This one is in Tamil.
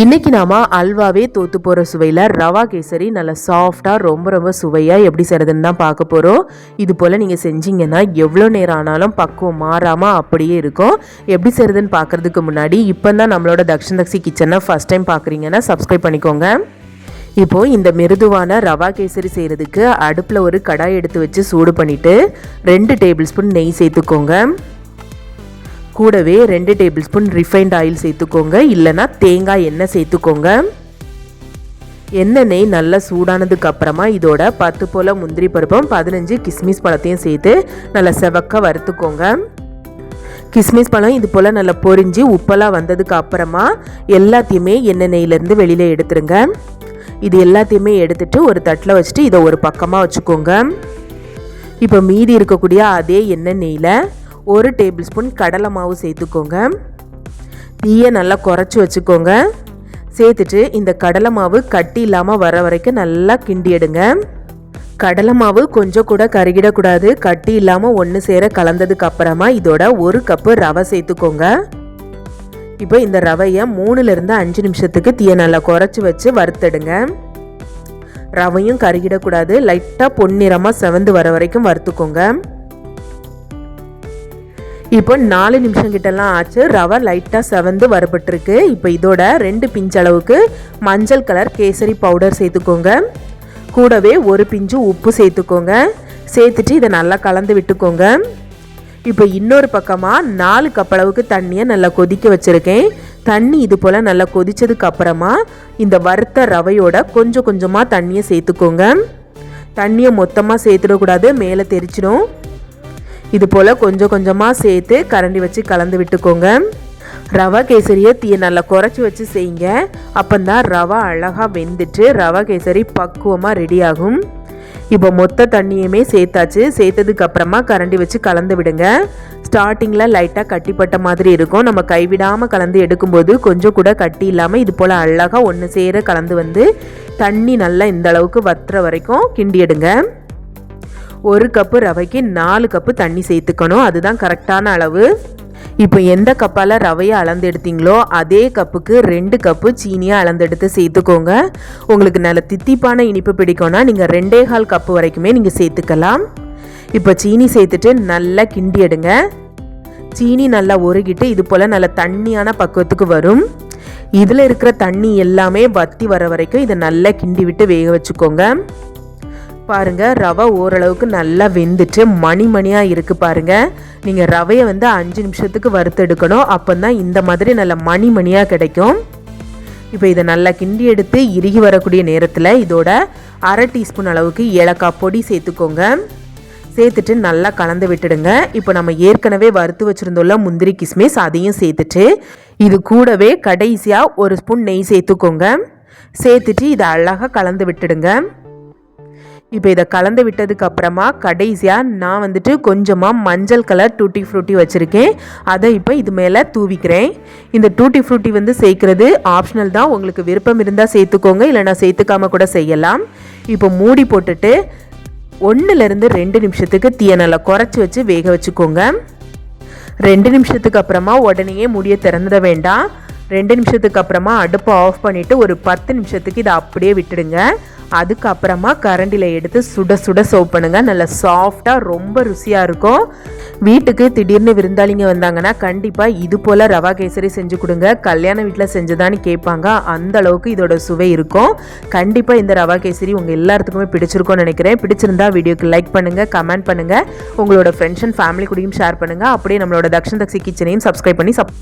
இன்றைக்கி நாம அல்வாவே தோற்று போகிற சுவையில் ரவா கேசரி நல்லா சாஃப்டாக ரொம்ப ரொம்ப சுவையாக எப்படி செய்கிறதுன்னு தான் பார்க்க போகிறோம் இது போல் நீங்கள் செஞ்சீங்கன்னா எவ்வளோ நேரம் ஆனாலும் பக்குவம் மாறாமல் அப்படியே இருக்கும். எப்படி செய்கிறதுன்னு பார்க்குறதுக்கு முன்னாடி இப்போ தான் நம்மளோட தக்ஷன் தக்ஷி கிச்சனை ஃபஸ்ட் டைம் பார்க்குறீங்கன்னா சப்ஸ்கிரைப் பண்ணிக்கோங்க. இப்போது இந்த மிருதுவான ரவா கேசரி செய்கிறதுக்கு அடுப்பில் ஒரு கடாய் எடுத்து வச்சு சூடு பண்ணிவிட்டு ரெண்டு டேபிள் ஸ்பூன் நெய் சேர்த்துக்கோங்க. கூடவே ரெண்டு டேபிள் ஸ்பூன் ரிஃபைண்ட் ஆயில் சேர்த்துக்கோங்க. இல்லைனா தேங்காய் எண்ணெய் சேர்த்துக்கோங்க. எண்ணெய் நெய் நல்லா சூடானதுக்கு அப்புறமா இதோட பத்து போல் முந்திரி பருப்பும் பதினஞ்சு கிஸ்மிஸ் பழத்தையும் சேர்த்து நல்லா செவக்க வறுத்துக்கோங்க. கிஸ்மிஸ் பழம் இது போல் நல்லா பொரிஞ்சு உப்பெல்லாம் வந்ததுக்கு அப்புறமா எல்லாத்தையுமே எண்ணெய் நெய்லேருந்து வெளியில் எடுத்துருங்க. இது எல்லாத்தையுமே எடுத்துட்டு ஒரு தட்டில் வச்சுட்டு இதை ஒரு பக்கமாக வச்சுக்கோங்க. இப்போ மீதி இருக்கக்கூடிய அதே எண்ணெய் நெய்யில் ஒரு டேபிள் ஸ்பூன் கடலை மாவு சேர்த்துக்கோங்க. தீயை நல்லா குறைச்சி வச்சுக்கோங்க. சேர்த்துட்டு இந்த கடலை மாவு கட்டி இல்லாமல் வர வரைக்கும் நல்லா கிண்டி எடுங்க. கடலை மாவு கொஞ்சம் கூட கருகிடக்கூடாது. கட்டி இல்லாமல் ஒன்று சேர கலந்ததுக்கு அப்புறமா இதோட ஒரு கப்பு ரவை சேர்த்துக்கோங்க. இப்போ இந்த ரவையை மூணுலேருந்து அஞ்சு நிமிஷத்துக்கு தீயை நல்லா குறைச்சி வச்சு வறுத்தெடுங்க. ரவையும் கருகிடக்கூடாது. லைட்டாக பொன்னிறமாக செவந்து வர வரைக்கும் வறுத்துக்கோங்க. இப்போ நாலு நிமிஷம் கிட்டலாம் ஆச்சு. ரவை லைட்டாக செவந்து வரப்பட்டிருக்கு. இப்போ இதோட ரெண்டு பிஞ்ச் அளவுக்கு மஞ்சள் கலர் கேசரி பவுடர் சேர்த்துக்கோங்க. கூடவே ஒரு பிஞ்சு உப்பு சேர்த்துக்கோங்க. சேர்த்துட்டு இதை நல்லா கலந்து விட்டுக்கோங்க. இப்போ இன்னொரு பக்கமாக நாலு கப் அளவுக்கு தண்ணியை நல்லா கொதிக்க வச்சுருக்கேன். தண்ணி இது போல் நல்லா கொதித்ததுக்கு அப்புறமா இந்த வறுத்த ரவையோட கொஞ்சம் கொஞ்சமாக தண்ணியை சேர்த்துக்கோங்க. தண்ணியை மொத்தமாக சேர்த்துடக்கூடாது மேலே தெரிச்சிடும் இது போல் கொஞ்சம் கொஞ்சமாக சேர்த்து கரண்டி வச்சு கலந்து விட்டுக்கோங்க. ரவா கேசரியை தீயை நல்லா குறைச்சி வச்சு செய்யுங்க. அப்போந்தான் ரவா அழகாக வெந்துட்டு ரவா கேசரி பக்குவமாக ரெடி ஆகும். இப்போ மொத்த தண்ணியுமே சேர்த்தாச்சு. சேர்த்ததுக்கு அப்புறமா கரண்டி வச்சு கலந்து விடுங்க. ஸ்டார்டிங்கில் லைட்டாக கட்டிப்பட்ட மாதிரி இருக்கும். நம்ம கைவிடாமல் கலந்து எடுக்கும்போது கொஞ்சம் கூட கட்டி இல்லாமல் இது போல் அழகாக ஒன்று சேர கலந்து வந்து தண்ணி நல்லா இந்த அளவுக்கு வத்துற வரைக்கும் கிண்டி எடுங்க. ஒரு கப்பு ரவைக்கு நாலு கப்பு தண்ணி சேர்த்துக்கணும். அதுதான் கரெக்டான அளவு. இப்போ எந்த கப்பால் ரவையை அளந்து எடுத்தீங்களோ அதே கப்புக்கு ரெண்டு கப்பு சீனியை அளந்தெடுத்து சேர்த்துக்கோங்க. உங்களுக்கு நல்ல தித்திப்பான இனிப்பு பிடிக்கும்னா நீங்கள் ரெண்டே கால் கப்பு வரைக்குமே நீங்கள் சேர்த்துக்கலாம். இப்போ சீனி சேர்த்துட்டு நல்லா கிண்டி எடுங்க. சீனி நல்லா உருகிட்டு இது போல் நல்ல தண்ணியான பக்குவத்துக்கு வரும். இதில் இருக்கிற தண்ணி எல்லாமே வத்தி வர வரைக்கும் இதை நல்லா கிண்டி விட்டு வேக வச்சுக்கோங்க. பாருங்கள் ரவை ஓரளவுக்கு நல்லா வெந்துட்டு மணி மணியாக இருக்குது பாருங்கள் நீங்கள் ரவையை வந்து அஞ்சு நிமிஷத்துக்கு வறுத்தெடுக்கணும் அப்போ தான் இந்த மாதிரி நல்ல மணி மணியாக கிடைக்கும். இப்போ இதை நல்லா கிண்டி எடுத்து இறுகி வரக்கூடிய நேரத்தில் இதோட அரை டீஸ்பூன் அளவுக்கு ஏலக்காய் பொடி சேர்த்துக்கோங்க. சேர்த்துட்டு நல்லா கலந்து விட்டுடுங்க. இப்போ நம்ம ஏற்கனவே வறுத்து வச்சுருந்துள்ள முந்திரி கிஸ்மிஸ் அதையும் சேர்த்துட்டு இது கூடவே கடைசியாக ஒரு ஸ்பூன் நெய் சேர்த்துக்கோங்க. சேர்த்துட்டு இதை அழகாக கலந்து விட்டுடுங்க. இப்போ இதை கலந்து விட்டதுக்கு அப்புறமா கடைசியாக நான் வந்துட்டு கொஞ்சமாக மஞ்சள் கலர் டூட்டி ஃப்ரூட்டி வச்சுருக்கேன். அதை இப்போ இது மேலே தூவிக்கிறேன். இந்த டூட்டி ஃப்ரூட்டி வந்து சேர்க்குறது ஆப்ஷனல் தான். உங்களுக்கு விருப்பம் இருந்தால் சேர்த்துக்கோங்க. இல்லைனா சேர்த்துக்காம கூட செய்யலாம். இப்போ மூடி போட்டுட்டு ஒன்றுலேருந்து ரெண்டு நிமிஷத்துக்கு தீயை நல்லா குறைச்சி வச்சு வேக வச்சுக்கோங்க. ரெண்டு நிமிஷத்துக்கு அப்புறமா உடனேயே முடிய திறந்துட வேண்டாம். ரெண்டு நிமிஷத்துக்கு அப்புறமா அடுப்பை ஆஃப் பண்ணிவிட்டு ஒரு பத்து நிமிஷத்துக்கு இதை அப்படியே விட்டுடுங்க. அதுக்கப்புறமா கரண்டியில் எடுத்து சுட சுட சோப் பண்ணுங்கள் நல்லா சாஃப்டாக ரொம்ப ருசியாக இருக்கும். வீட்டுக்கு திடீர்னு விருந்தாளிங்க வந்தாங்கன்னா கண்டிப்பாக இது போல் ரவா கேசரி செஞ்சு கொடுங்க. கல்யாண வீட்டில் செஞ்சதான்னு கேட்பாங்க. அந்த அளவுக்கு இதோட சுவை இருக்கும். கண்டிப்பாக இந்த ரவா கேசரி உங்கள் எல்லாத்துக்குமே பிடிச்சிருக்கும்னு நினைக்கிறேன். பிடிச்சிருந்தா வீடியோக்கு லைக் பண்ணுங்கள் கமெண்ட் பண்ணுங்கள் உங்களோட ஃப்ரெண்ட்ஸ் அண்ட் ஃபேமிலி கூடயும் ஷேர் பண்ணுங்கள் அப்படியே நம்மளோட தக்ஷன் தக்ஷி கிச்சனையும் சப்ஸ்கிரைப் பண்ணி சப்